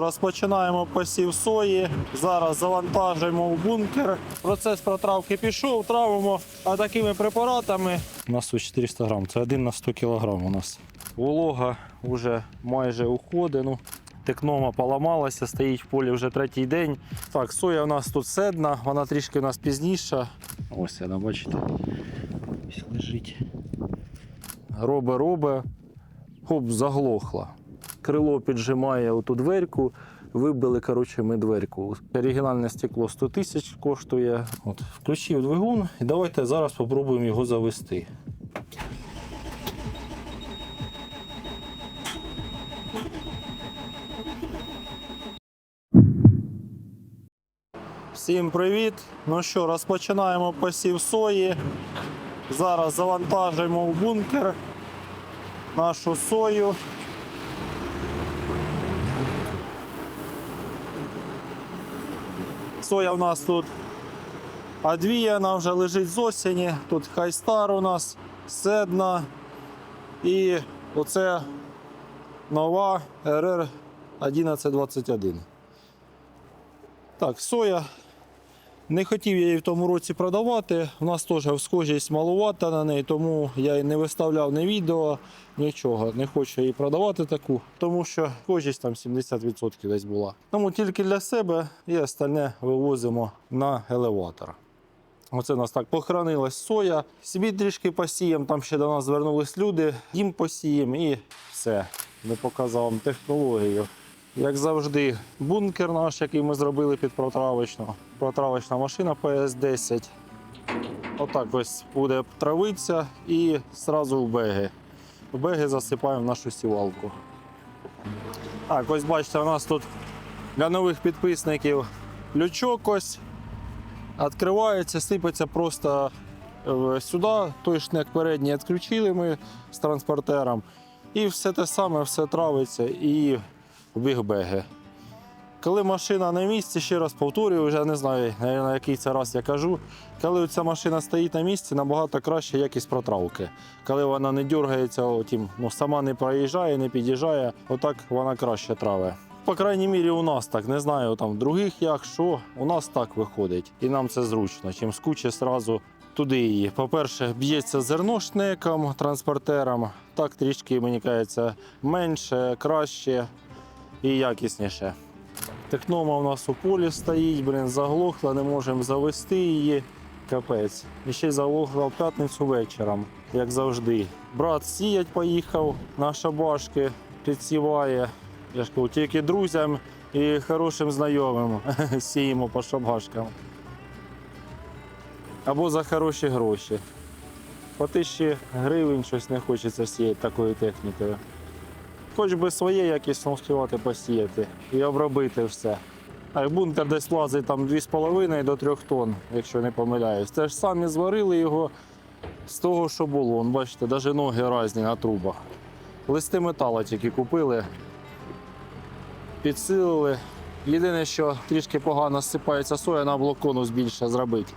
Розпочинаємо посів сої. Зараз завантажуємо в бункер. Процес протравки пішов, травимо а такими препаратами. У нас тут 400 грам, це один на 100 кілограм у нас. Волога вже майже уходить. Ну, текнома поламалася, стоїть в полі вже третій день. Так, соя у нас тут седна, вона трішки у нас пізніша. Ось вона, бачите. Ось лежить. Робе, робе. Хоп, заглохла. Крило піджимає оту дверку. Вибили коротше, ми дверку. Оригінальне стекло 100 тисяч коштує. От, включив двигун і давайте зараз спробуємо його завести. Всім привіт! Ну що, розпочинаємо посів сої. Зараз завантажуємо в бункер нашу сою. Соя у нас тут одвіяна, вже лежить з осені. Тут хайстар у нас, седна. І оце нова РР 1121. Так, соя. Не хотів я її в тому році продавати. У нас теж схожість малувата на неї, тому я не виставляв ні відео, нічого. Не хочу її продавати таку, тому що схожість там 70% десь була. Тому тільки для себе і остальне вивозимо на елеватор. Оце у нас так похоронилась соя. Собі трішки посіємо, там ще до нас звернулись люди, їм посіємо і все. Не показав вам технологію. Як завжди, бункер наш, який ми зробили під протравочну. Протравочна машина PS10. Отак ось буде травитися і одразу в беги. В беги засипаємо нашу сівалку. Так, ось бачите, у нас тут для нових підписників лючок ось відкривається, сипеться просто е, сюди. Той шнек передній відключили ми з транспортером. І все те саме, все травиться і бігбеги. Коли машина на місці, ще раз повторюю, вже не знаю на який це раз я кажу. Коли ця машина стоїть на місці, набагато краще якість протравки. Коли вона не дергається, отім, ну, сама не проїжджає, не під'їжджає, отак вона краще траве. По крайній мірі, у нас так. Не знаю там других як, що. У нас так виходить. І нам це зручно. Чим скуче зразу туди її. По-перше, б'ється зерно шнеком, транспортером. Так трішки, мені кажеться, менше, краще і якісніше. Технома у нас у полі стоїть, блін, заглохла, не можемо завести її. Капець. І ще й заглохла в п'ятницю вечором, як завжди. Брат сіять поїхав на шабашки, підсіває. Я ж кажу, тільки друзям і хорошим знайомим сіємо по шабашкам. Або за хороші гроші. По тисячі гривень щось не хочеться сіяти такою технікою. Хоч би своє якісно встигати посіяти і обробити все. А бункер десь влазить там 2,5 до 3 тонн, якщо не помиляюсь. Це ж самі зварили його з того, що було. Вон, бачите, навіть ноги різні на трубах. Листи металу тільки купили, підсилили. Єдине, що трішки погано зсипається соя, на блокону більше зробити.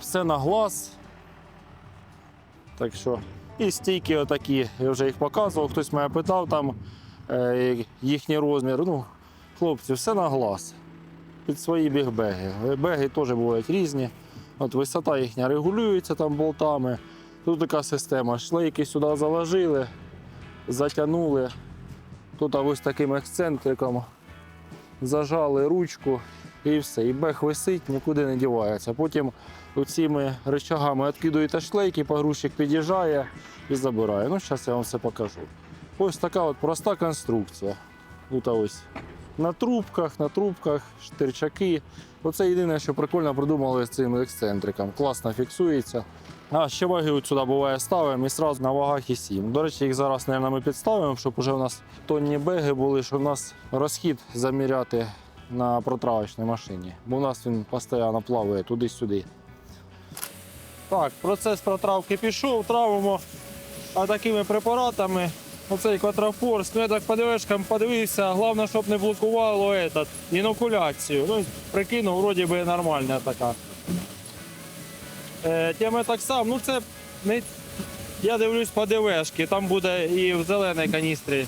Все на глаз. Так що і стійки отакі, я вже їх показував, хтось мене питав там е, їхній розмір. Ну, хлопці, все на глаз. Під свої бігбеги. Беги теж бувають різні. От висота їхня регулюється там болтами. Тут така система. Шлейки сюди заложили, затягнули. Тут ось таким ексцентриком зажали ручку і все. І бег висить, нікуди не дівається. Потім цими рычагами відкидуєте шлейки, погрузчик під'їжджає і забирає. Ну, зараз я вам все покажу. Ось така от проста конструкція. Тут ось на трубках, на трубках, штирчаки. Оце єдине, що прикольно придумали з цим ексцентриком. Класно фіксується. А ще ваги от сюди буває ставимо і одразу на вагах і сім. До речі, їх зараз, мабуть, ми підставимо, щоб вже у нас тонні беги були, щоб у нас розхід заміряти на протравочній машині. Бо у нас він постійно плаває туди-сюди. Так, процес протравки пішов, травимо а такими препаратами. Оцей квадрофорс, ну я так по подивився, головне, щоб не блокувало этот, інокуляцію. Ну, прикинув, вроді би нормальна така. Е, тема так само, ну це не, я дивлюсь по ДВшки, там буде і в зеленій каністрі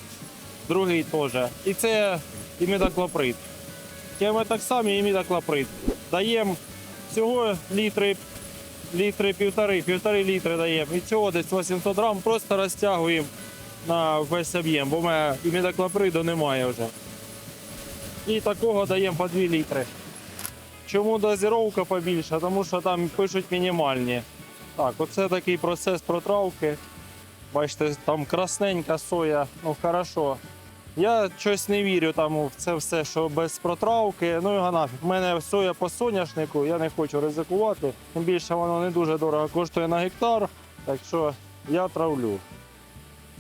другий теж. І це імідоклоприд. Теми так само, і імідоклоприд. Даємо всього літри, літри півтори, півтори літри даємо. І цього десь 800 грам просто розтягуємо на весь об'єм, бо в мене імідоклоприду немає вже. І такого даємо по 2 літри. Чому дозіровка побільша? Тому що там пишуть мінімальні. Так, оце такий процес протравки. Бачите, там красненька соя, ну хорошо. Я щось не вірю там в це все, що без протравки. Ну його нафіг. У мене соя по соняшнику, я не хочу ризикувати. Тим більше воно не дуже дорого коштує на гектар. Так що я травлю.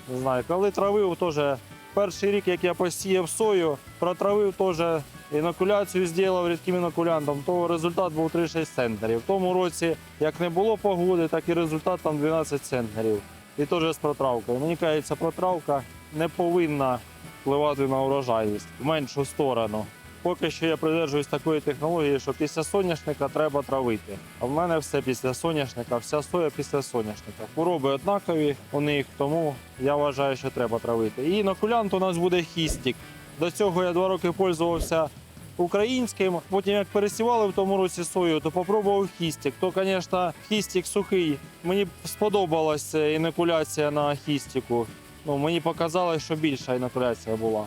Не знаю, коли травив, теж перший рік, як я посіяв сою, протравив теж інокуляцію зробив рідким інокулянтом, то результат був 3-6 центнерів. В тому році, як не було погоди, так і результат там 12 центнерів. І теж з протравкою. Мені кажеться, протравка не повинна впливати на урожайність в меншу сторону. Поки що я придержуюсь такої технології, що після соняшника треба травити. А в мене все після соняшника, вся соя після соняшника. Хвороби однакові у них, тому я вважаю, що треба травити. І інокулянт у нас буде хістік. До цього я два роки пользувався українським. Потім як пересівали в тому році сою, то попробував хістік. То, звісно, хістік сухий. Мені сподобалася інокуляція на хістіку. Ну, мені показалось, що більша інокуляція була.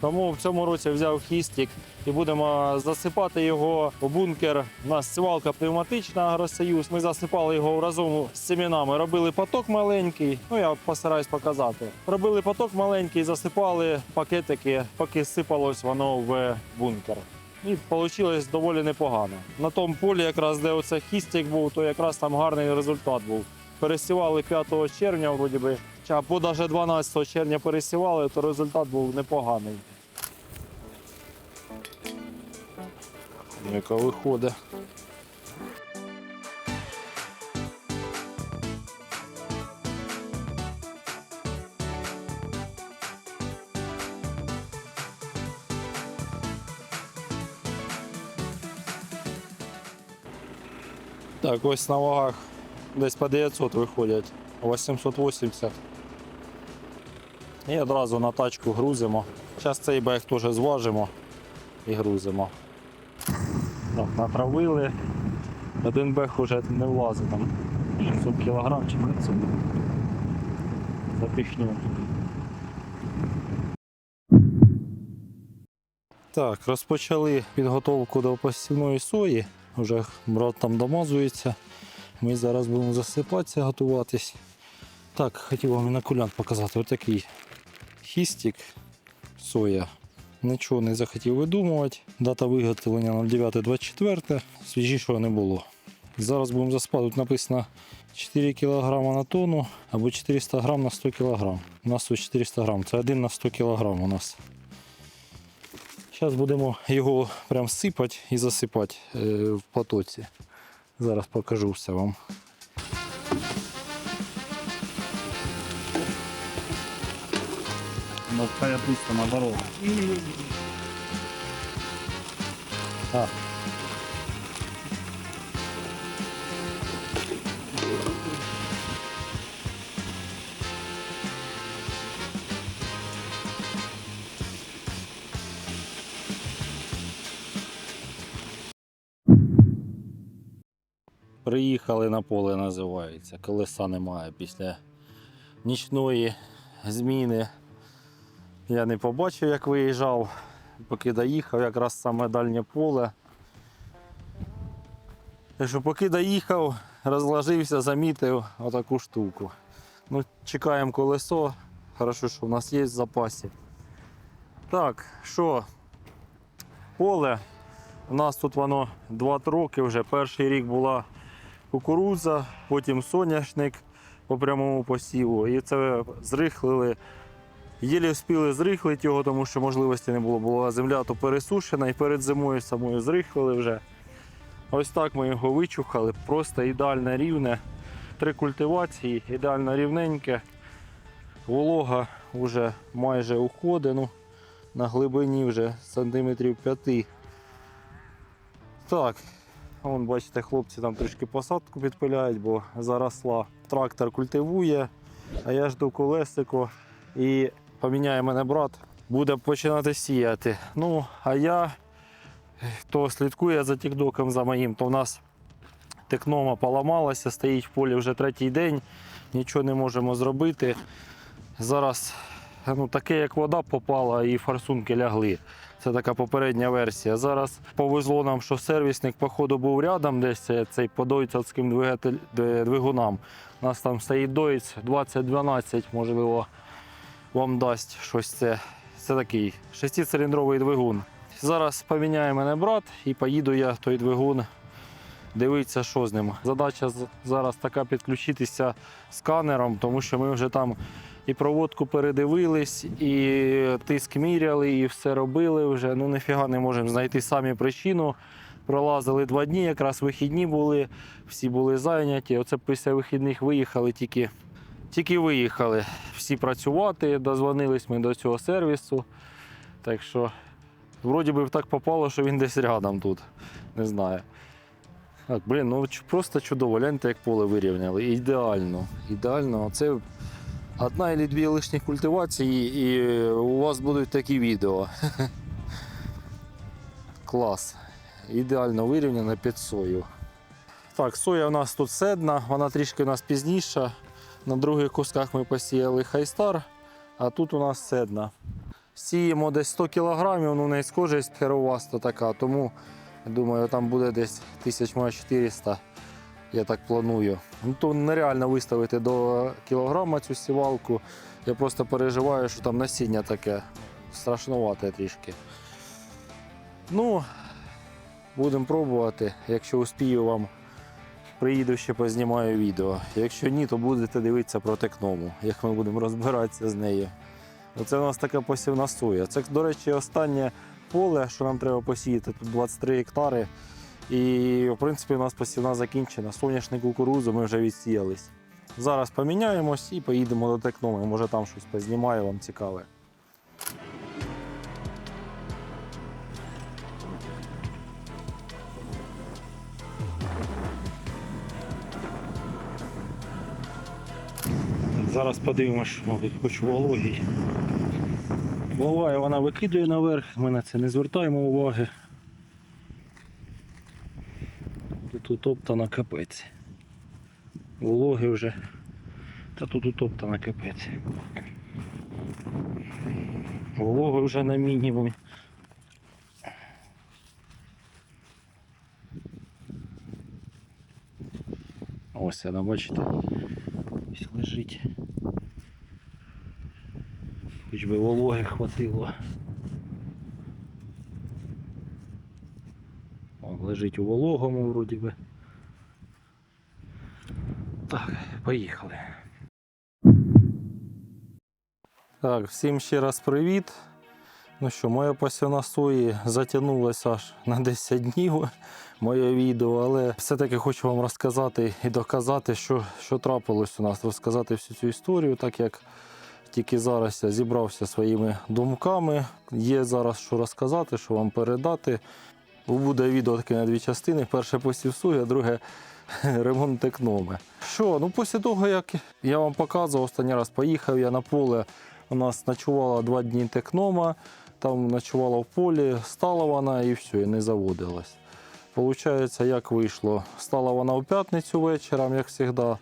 Тому в цьому році взяв хістік і будемо засипати його у бункер. У нас сівалка пневматична агросоюз. Ми засипали його разом з семінами. Робили поток маленький. Ну я постараюсь показати. Робили поток маленький, засипали пакетики, поки сипалось воно в бункер. І вийшло доволі непогано. На тому полі, якраз де оце хістік був, то якраз там гарний результат був. Пересівали 5 червня, вроді би, або навіть 12 червня пересівали, то результат був непоганий. Яка виходить. Так, ось на вагах десь по 900 виходять, 880. І одразу на тачку грузимо. Зараз цей бег теж зважимо і грузимо. Так, натравили. Один бег вже не влазить там 600 кг чи 500. Запіхню. Так, розпочали підготовку до посівної сої. Вже брат там домазується. Ми зараз будемо засипатися, готуватись. Так, хотів вам інокулянт показати. Ось такий хістик соя. Нічого не захотів видумувати. Дата виготовлення 09.24. Свіжішого не було. Зараз будемо. Тут написано 4 кг на тонну або 400 г на 100 кг. У нас тут 400 г. Це 1 на 100 кг у нас. Зараз будемо його прям сипати і засипати е, в потоці. Зараз покажу все вам. Ну, хай пусто на дорогу. А. Приїхали на поле, називається. Колеса немає після нічної зміни. Я не побачив, як виїжджав поки доїхав, якраз саме дальнє поле. Так що поки доїхав, розложився, замітив отаку штуку. Ну, чекаємо колесо. Хорошо, що в нас є в запасі. Так, що, поле. У нас тут воно 2 роки вже. Перший рік була кукурудза, потім соняшник по прямому посіву. І це зрихлили Єлі встигли зрихлити його, тому що можливості не було. Була земля то пересушена і перед зимою самою зрихлили вже. Ось так ми його вичухали, просто ідеально рівне. Три культивації, ідеально рівненьке. Волога вже майже уходить, ну, на глибині вже сантиметрів 5. Так, вон бачите, хлопці там трішки посадку підпиляють, бо заросла. Трактор культивує, а я жду колесико. І поміняє мене брат, буде починати сіяти. Ну, а я, хто слідкує за тікдоком за моїм, то в нас текнома поламалася, стоїть в полі вже третій день, нічого не можемо зробити. Зараз ну, таке, як вода попала, і форсунки лягли. Це така попередня версія. Зараз повезло нам, що сервісник, походу, був рядом десь цей по дойцовським двигатель- двигунам. У нас там стоїть дойц 2012, можливо, вам дасть щось це. Це такий шестициліндровий двигун. Зараз поміняє мене брат і поїду я той двигун дивитися, що з ним. Задача зараз така підключитися сканером, тому що ми вже там і проводку передивились, і тиск міряли, і все робили вже. Ну ніфіга не можемо знайти самі причину. Пролазили два дні, якраз вихідні були, всі були зайняті. Оце після вихідних виїхали тільки. Тільки виїхали всі працювати, дозвонились ми до цього сервісу. Так що, вроді би так попало, що він десь рядом тут. Не знаю. Так, блін, ну просто чудово. Гляньте, як поле вирівняли. Ідеально. Ідеально. Це одна або дві лишні культивації, і у вас будуть такі відео. Клас. Ідеально вирівняно під сою. Так, соя у нас тут седна, вона трішки у нас пізніша. На других кусках ми посіяли хайстар, а тут у нас седна. Сіємо десь 100 кг, ну в неї схожість хероваста така, тому думаю, там буде десь 1400, я так планую. Ну, то нереально виставити до кілограма цю сівалку. Я просто переживаю, що там насіння таке страшнувате трішки. Ну, будемо пробувати. Якщо успію вам, приїду ще познімаю відео. Якщо ні, то будете дивитися про текному, як ми будемо розбиратися з нею. Оце у нас така посівна соя. Це, до речі, останнє поле, що нам треба посіяти. Тут 23 гектари. І, в принципі, у нас посівна закінчена. Соняшник кукурузу ми вже відсіялись. Зараз поміняємось і поїдемо до текноми. Може там щось познімаю вам цікаве. Зараз подивимося, що мабуть, хоч вологий. Буває, вона викидує наверх, ми на це не звертаємо уваги. Тут утоптана капець. Вологи вже. Та тут утоптана капець. Вологи вже на мінімумі. Ось вона, бачите, лежить. Хоч би вологи хватило. Он лежить у вологому вроді би. Так, поїхали. Так, всім ще раз привіт. Ну що, моя посівна сої затягнулася аж на 10 днів моє відео, але все-таки хочу вам розказати і доказати, що, що трапилось у нас, розказати всю цю історію, так як тільки зараз я зібрався своїми думками. Є зараз що розказати, що вам передати. Буде відео таке на дві частини. Перше посів сої, а друге ремонт текноми. Що, ну після того, як я вам показував, останній раз поїхав я на поле. У нас ночувала два дні текнома, там ночувала в полі, стала вона і все, і не заводилась. Получається, як вийшло? Стала вона у п'ятницю вечором, як завжди.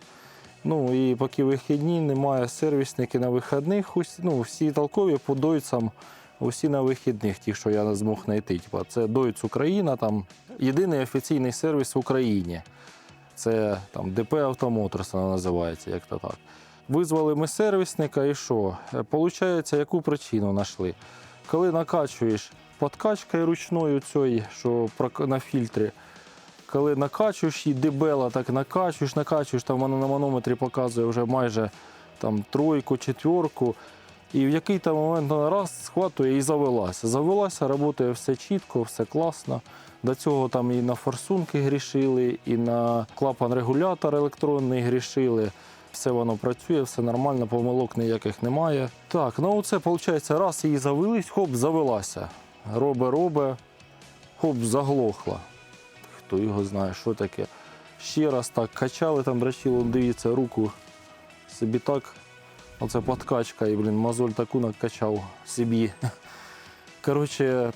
Ну і поки вихідні, немає сервісники на вихідних. Ну, всі толкові по дойцям, усі на вихідних, ті, що я не змог знайти. Типа, це Дойц Україна, там єдиний офіційний сервіс в Україні. Це там ДП Автомоторс вона називається, як то так. Визвали ми сервісника і що? Е, Получається, яку причину знайшли? Коли накачуєш подкачкою ручною цією, що на фільтрі, коли накачуєш і дебела, так накачуєш, накачуєш, там воно на манометрі показує вже майже там, тройку, четверку. І в який там момент вона раз схватує і завелася. Завелася, працює все чітко, все класно. До цього там і на форсунки грішили, і на клапан-регулятор електронний грішили. Все воно працює, все нормально, помилок ніяких немає. Так, ну це виходить, раз її завелись, хоп, завелася. Робе, робе, хоп, заглохла. Хто його знає, що таке. Ще раз так качали, там драчило, дивіться, руку собі так Оце подкачка, і, блін, мозоль таку накачав собі. Коротше,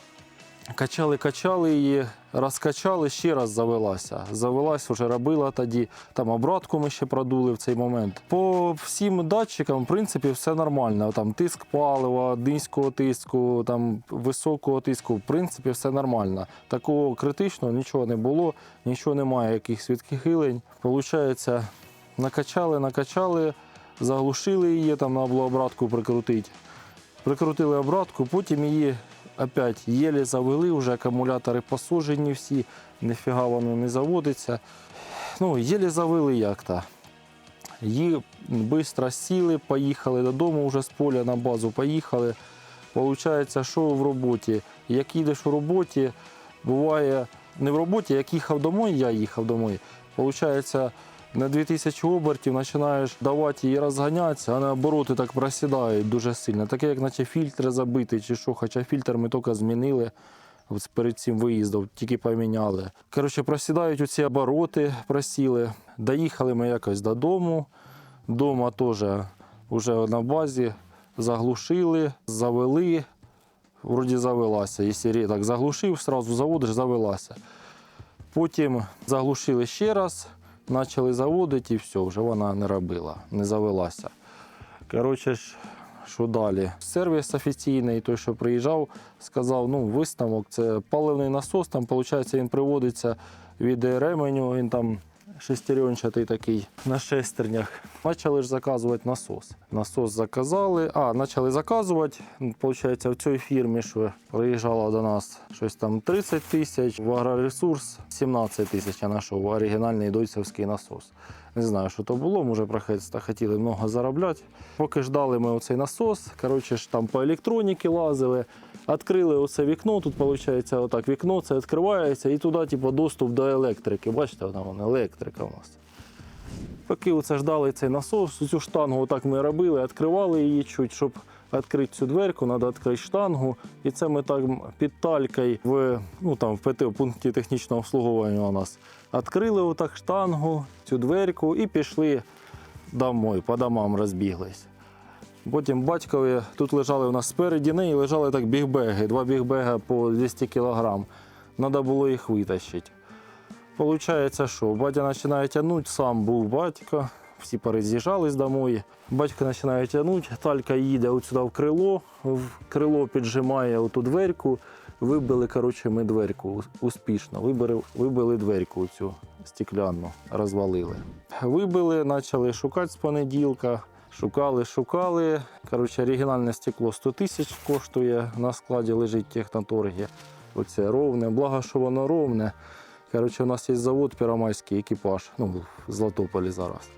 качали, качали її, розкачали, ще раз завелася. Завелась, вже робила тоді. Там обратку ми ще продули в цей момент. По всім датчикам, в принципі, все нормально. Там тиск палива, низького тиску, там високого тиску, в принципі, все нормально. Такого критичного нічого не було, нічого немає, якихось відхилень. Получається, накачали, накачали, заглушили її, там треба було обратку прикрутити. Прикрутили обратку, потім її опять єлі завели, вже акумулятори посуджені всі, ніфіга воно не заводиться. Ну, єлі завели як-то. Її швидко сіли, поїхали додому вже з поля на базу, поїхали. Получається, що в роботі? Як їдеш у роботі, буває не в роботі, як їхав домой, я їхав домой. Получається, на 2000 обертів починаєш давати її розганятися, а наоборот і так просідають дуже сильно. Таке, як наче фільтр забитий чи що, хоча фільтр ми тільки змінили. От перед цим виїздом тільки поміняли. Коротше, просідають оці обороти, просіли. Доїхали ми якось додому. Дома теж вже на базі заглушили, завели. Вроді завелася. Якщо так заглушив, одразу заводиш, завелася. Потім заглушили ще раз, почали заводити і все, вже вона не робила, не завелася. Коротше, що далі? Сервіс офіційний, той, що приїжджав, сказав, ну, висновок, це паливний насос, там, виходить, він приводиться від ременю, він там шестеренчатий такий на шестернях. Почали ж заказувати насос. Насос заказали, а, почали заказувати. Виходить, в цій фірмі, що приїжджала до нас щось там 30 тисяч, в агроресурс 17 тисяч. Я знайшов оригінальний дойцевський насос. Не знаю, що то було, може, прохець хотіли много заробляти. Поки ждали ми оцей насос, коротше ж там по електроніки лазили, відкрили оце вікно. Тут виходить, отак вікно це відкривається і туди, типу, доступ до електрики. Бачите, вона вона електрика у нас. Поки оце ждали цей насос, цю штангу отак ми робили, відкривали її чуть, щоб відкрити цю дверку, треба відкрити штангу. І це ми так під талькою в, ну, там, в ПТ, пункті технічного обслуговування у нас. Відкрили отак штангу, цю дверку і пішли домой, по домам розбіглись. Потім батькові тут лежали у нас спереді неї, лежали так бігбеги, два бігбега по 200 кг. Треба було їх витащити. Получається, що батя починає тягнути, сам був батько, всі пороз'їжджались домой. Батько починає тягнути, талька їде сюди в крило, в крило піджимає оту дверку. Вибили коротше, ми дверку успішно. Вибили, вибили дверку цю стекляну, розвалили. Вибили, почали шукати з понеділка. Шукали, шукали. Коротше, оригінальне стекло 100 тисяч коштує. На складі лежить техноторгі. Оце ровне. Благо, що воно ровне. Коротше, у нас є завод Пірамайський екіпаж, ну, в Златополі зараз.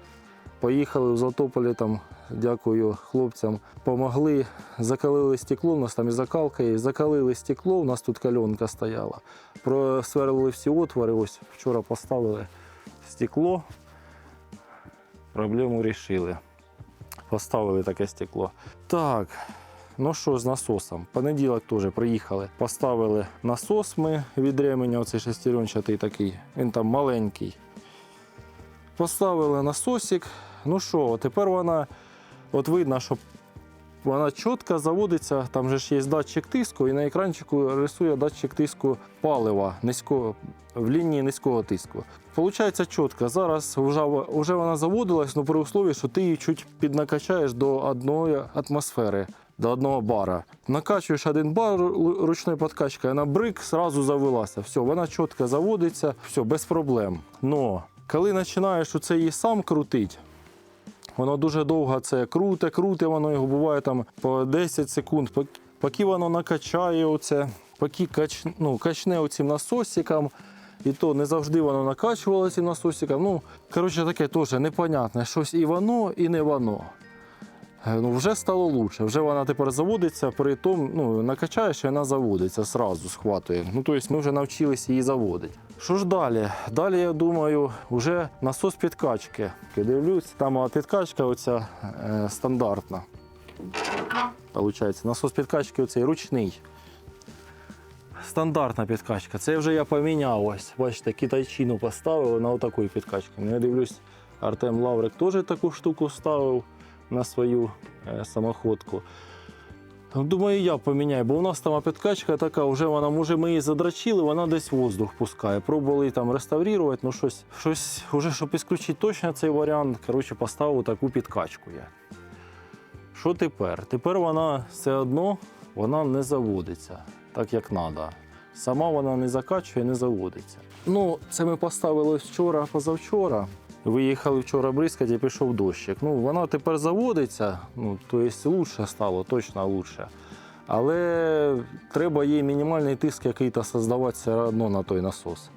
Поїхали в Златополі, там, дякую хлопцям, помогли, закалили стекло, у нас там і закалка є, закалили стекло, у нас тут кальонка стояла. Просверлили всі отвори, ось вчора поставили стекло, проблему рішили. Поставили таке стекло. Так, ну що з насосом? Понеділок теж приїхали. Поставили насос ми від ременя, оцей шестеренчатий такий, він там маленький. Поставили насосик. Ну що, тепер вона, от видно, що вона чітко заводиться, там же ж є датчик тиску, і на екранчику рисує датчик тиску палива низького, в лінії низького тиску. Получається чітко. Зараз вже, вже вона заводилась, але при услові, що ти її чуть піднакачаєш до одної атмосфери, до одного бара. Накачуєш один бар ру- ручною подкачкою, вона брик, зразу завелася. Все, вона чітко заводиться, все, без проблем. Но коли починаєш оце її сам крутити, Воно дуже довго це круте, круте, воно його буває там по 10 секунд, поки воно накачає оце, поки кач, ну, качне оцим насосиком. І то не завжди воно накачувало цим насосиком. Ну, коротше, таке теж непонятне. Щось і воно, і не воно. Е, Ну, вже стало лучше. Вже вона тепер заводиться, при тому, ну, накачаєш і вона заводиться, сразу схватує. Ну, тобто ми вже навчилися її заводити. Що ж далі? Далі, я думаю, вже насос підкачки. Дивлюсь, там підкачка оця е, стандартна. Получається, насос підкачки оцей ручний. Стандартна підкачка. Це вже я поміняв ось. Бачите, китайчину поставив на отаку підкачку. Ну, Я дивлюсь, Артем Лаврик теж таку штуку ставив. на свою е, самоходку. Думаю, я поміняю, бо у нас там підкачка така, вже вона, може, ми її задрачили, вона десь воздух пускає. Пробували там реставрувати, ну щось, щось вже, щоб ісключити точно цей варіант, коротше, поставив таку підкачку я. Що тепер? Тепер вона все одно вона не заводиться так, як треба. Сама вона не закачує, не заводиться. Ну, це ми поставили вчора, позавчора. Виїхали вчора бризкати пішов дощик. Ну, вона тепер заводиться, ну, то є лучше стало, точно лучше. Але треба їй мінімальний тиск який-то создавати все одно на той насос.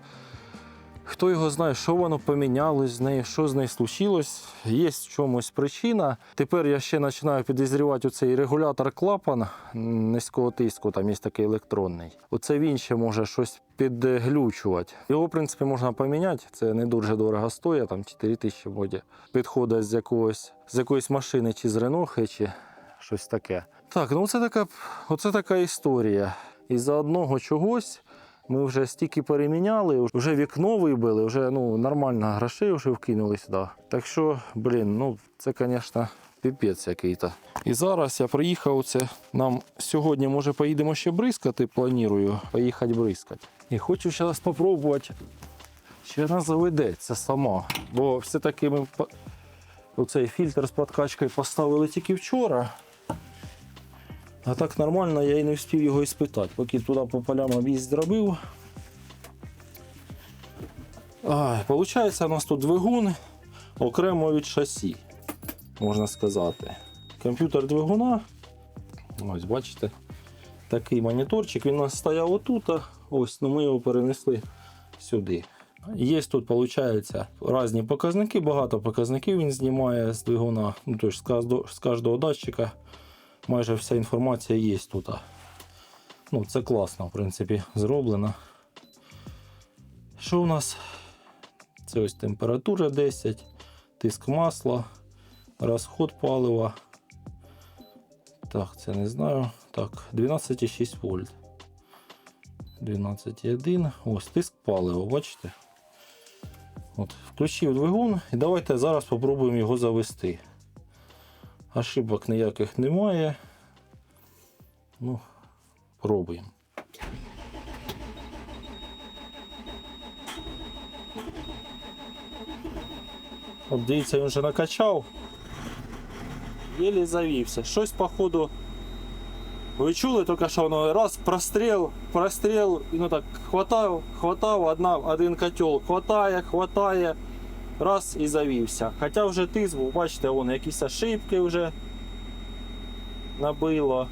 Хто його знає, що воно помінялось з нею, що з нею случилось, є в чомусь причина. Тепер я ще починаю підозрювати оцей регулятор клапан низького тиску, там є такий електронний. Оце він ще може щось підглючувати. Його, в принципі, можна поміняти. Це не дуже дорого стоїть, там 4 тисячі воді. Підходить з якогось з якоїсь машини, чи з Ренохи, чи щось таке. Так, ну це така, оце така історія. Із-за одного чогось. Ми вже стільки переміняли, вже вікно вибили, вже ну, нормально грошей вже вкинули сюди. Так що, блін, ну це, звісно, піпець який-то. І зараз я приїхав. Це нам сьогодні, може, поїдемо ще бризкати. Планую поїхати бризкати. І хочу зараз спробувати, чи вона заведеться сама. Бо все-таки ми оцей фільтр з подкачкою поставили тільки вчора. А так нормально, я і не встиг його іспитати. Поки туди по полям об'їзд зробив. Ай, Получається, у нас тут двигун окремо від шасі, можна сказати. Комп'ютер двигуна. Ось, бачите, такий моніторчик. Він у нас стояв отут. а Ось, ну ми його перенесли сюди. Є тут, виходить, різні показники, багато показників він знімає з двигуна, ну, тобто з кожного датчика майже вся інформація є тут. Ну, це класно, в принципі, зроблено. Що у нас? Це ось температура 10, тиск масла, розход палива. Так, це не знаю. Так, 12,6 вольт. 12,1. Ось тиск палива, бачите? От, включив двигун і давайте зараз спробуємо його завести. Ошибок ніяких немає. Ну, пробуємо. От дивіться, він вже накачав. Єлі завівся. Щось, походу. Ви чули тільки що воно раз простріл, простріл, і ну так хватав, хватав, одна, один котел, хватає, хватає, Раз і завівся. Хоча вже тиск, був, бачите, вон якісь ошибки вже набило.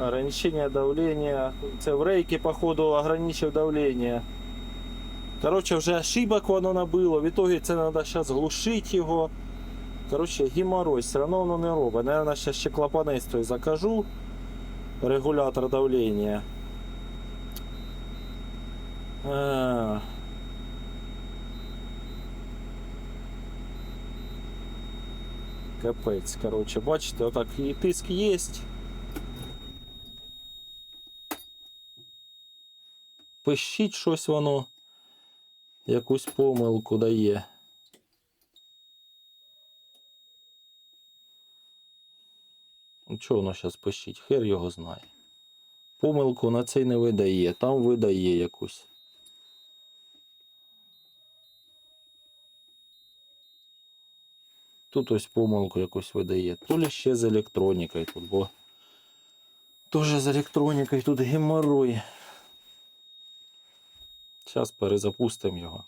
Ограничение давления. Це в рейки, походу, ограничив давление. Короче, вже ошибок воно набило. В итоге це треба зараз глушити його. Короче, геморрой, все одно воно не робить. Наверное, зараз ще клапанець той закажу. Регулятор давления. А. Капець, короче, бачите, отак і тиск є. Пищить щось воно, якусь помилку дає. Ну, Чого воно зараз пищить? Хер його знає. Помилку на цей не видає, там видає якусь. Тут ось помилку якусь видає. То ли ще з електронікою тут, бо теж з електронікою тут геморрой. Зараз перезапустимо його.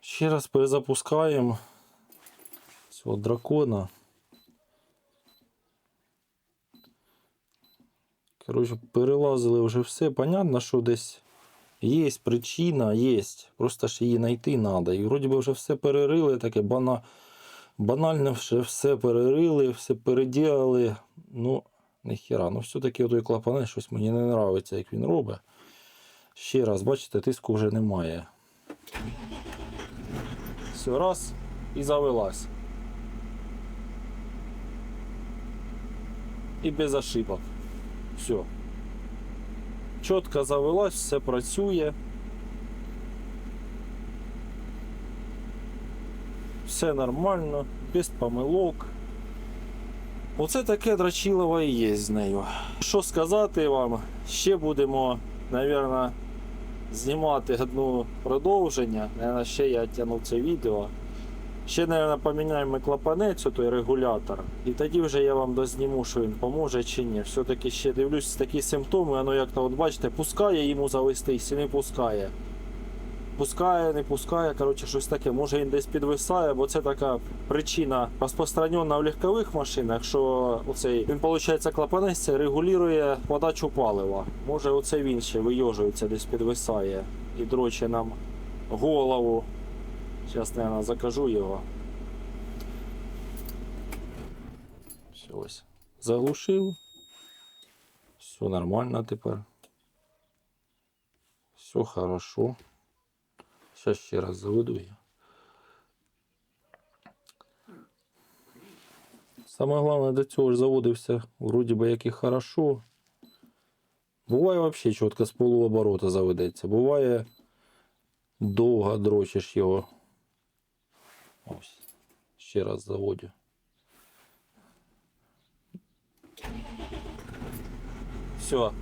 Ще раз перезапускаємо цього дракона. Коротше, перелазили вже все. Понятно, що десь є причина, є. Просто ж її знайти треба. І вроді би вже все перерили, таке бана... банально вже все перерили, все переділили. Ну, ніхіра. Ну, все-таки той клапане щось мені не подобається, як він робить. Ще раз, бачите, тиску вже немає. Все, раз і завелась. І без ошибок. Все. Чітко завелась, все працює. Все нормально, без помилок. Оце таке драчилово і є з нею. Що сказати вам? Ще будемо, мабуть, знімати одну продовження. Наверно, ще я тягнув це відео. Ще, мабуть, поміняємо клапанець, той регулятор. І тоді вже я вам дозніму, що він поможе чи ні. Все-таки ще дивлюсь такі симптоми, воно як то от бачите, пускає йому завестись і не пускає. Пускає, не пускає, коротше, щось таке. Може він десь підвисає, бо це така причина розпространена в легкових машинах, що оцей він, виходить, клапанець регулює подачу палива. Може, оце він ще вийожується, десь підвисає і дроче нам голову. Зараз, наверное, закажу його. Все ось. Заглушив. Все нормально тепер. Все хорошо. Сейчас ще раз заведу я. Саме головне до цього ж заводився, вроді би як і хорошо. Буває взагалі чітко з полуоборота заведеться. Буває довго дрочиш його. Ось. Ще раз заводю. Все.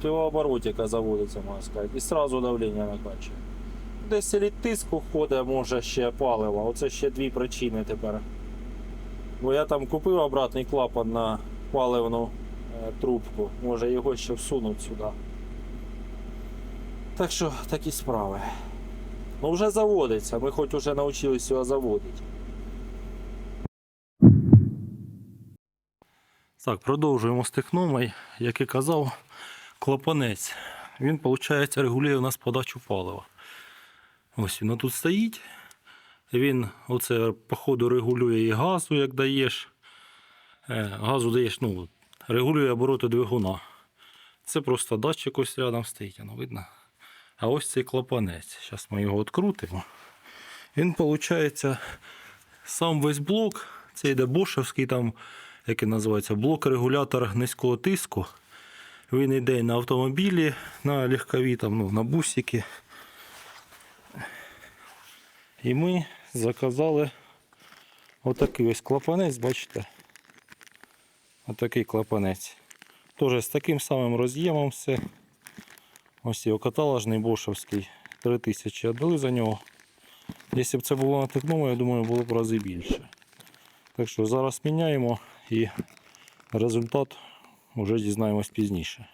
Співооборотика заводиться, можна сказати. І сразу давлення накачує. Десь і тиск уходить, може ще паливо. Оце ще дві причини тепер. Бо я там купив обратний клапан на паливну е, трубку. Може його ще всунуть сюди. Так що такі справи. Ну вже заводиться, ми хоч уже навчились його заводити. Так, продовжуємо з техномой. Як і казав, клапанець. Він, виходить, регулює у нас подачу палива. Ось він тут стоїть. Він оце по ходу регулює і газу, як даєш. Е, Газу даєш, ну, регулює обороти двигуна. Це просто датчик ось рядом стоїть, воно видно. А ось цей клапанець. Зараз ми його відкрутимо. Він, виходить, сам весь блок, це йде бошевський там, який називається, блок-регулятор низького тиску. Він йде на автомобілі, на легкові, там, ну, на бусики. І ми заказали отакий ось клапанець, бачите? Отакий клапанець. Теж з таким самим роз'ємом все. Ось його каталожний бошевський. 3000 віддали за нього. Якщо б це було на техному, я думаю, було б рази більше. Так що зараз міняємо і результат вже дізнаємось пізніше.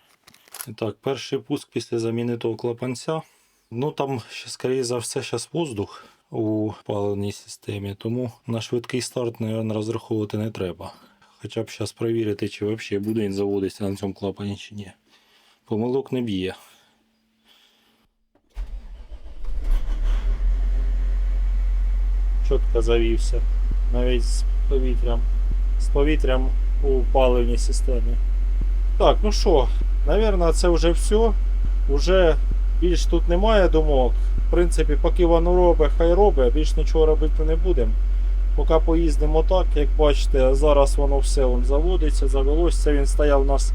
Так, перший пуск після заміни того клапанця. Ну там, ще, скоріше за все, зараз воздух у паливній системі, тому на швидкий старт, мабуть, розраховувати не треба. Хоча б зараз перевірити, чи взагалі буде він заводитися на цьому клапані чи ні. Помилок не б'є. Чітко завівся. Навіть з повітрям. З повітрям у паливній системі. Так, ну що, Навірно, це вже все. Уже більш тут немає думок. В принципі, поки воно робить, хай робить, більш нічого робити не будемо. Поки поїздимо так, як бачите, зараз воно все вон заводиться, завелось. Це він стояв у нас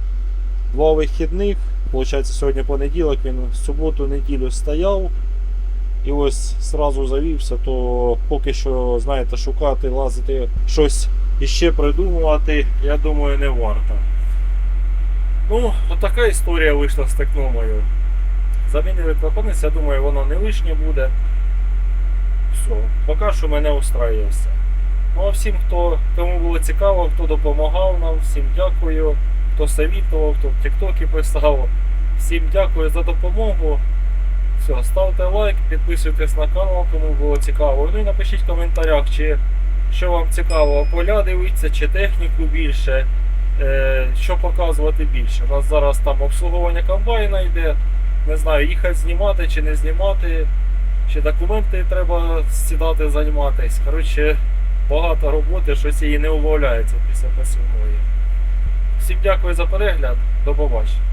два вихідних. Получається, сьогодні понеділок, він в суботу-неділю стояв. І ось зразу завівся, то поки що, знаєте, шукати, лазити, щось іще придумувати, я думаю, не варто. Ну, така історія вийшла з техномою. Замінили клапанець, я думаю, воно не лишнє буде. Все, поки що мене устраює все. Ну а всім, хто кому було цікаво, хто допомагав нам, всім дякую, хто совітував, хто в Тіктокі писав. Всім дякую за допомогу. Все, ставте лайк, підписуйтесь на канал, кому було цікаво. Ну і напишіть в коментарях, чи що вам цікаво, поля дивіться, чи техніку більше. Е, що показувати більше. У нас зараз там обслуговування комбайна йде. Не знаю, їхати знімати чи не знімати, чи документи треба сідати займатися. Коротше, багато роботи, щось її не увовляється після посівної. Всім дякую за перегляд, до побачення.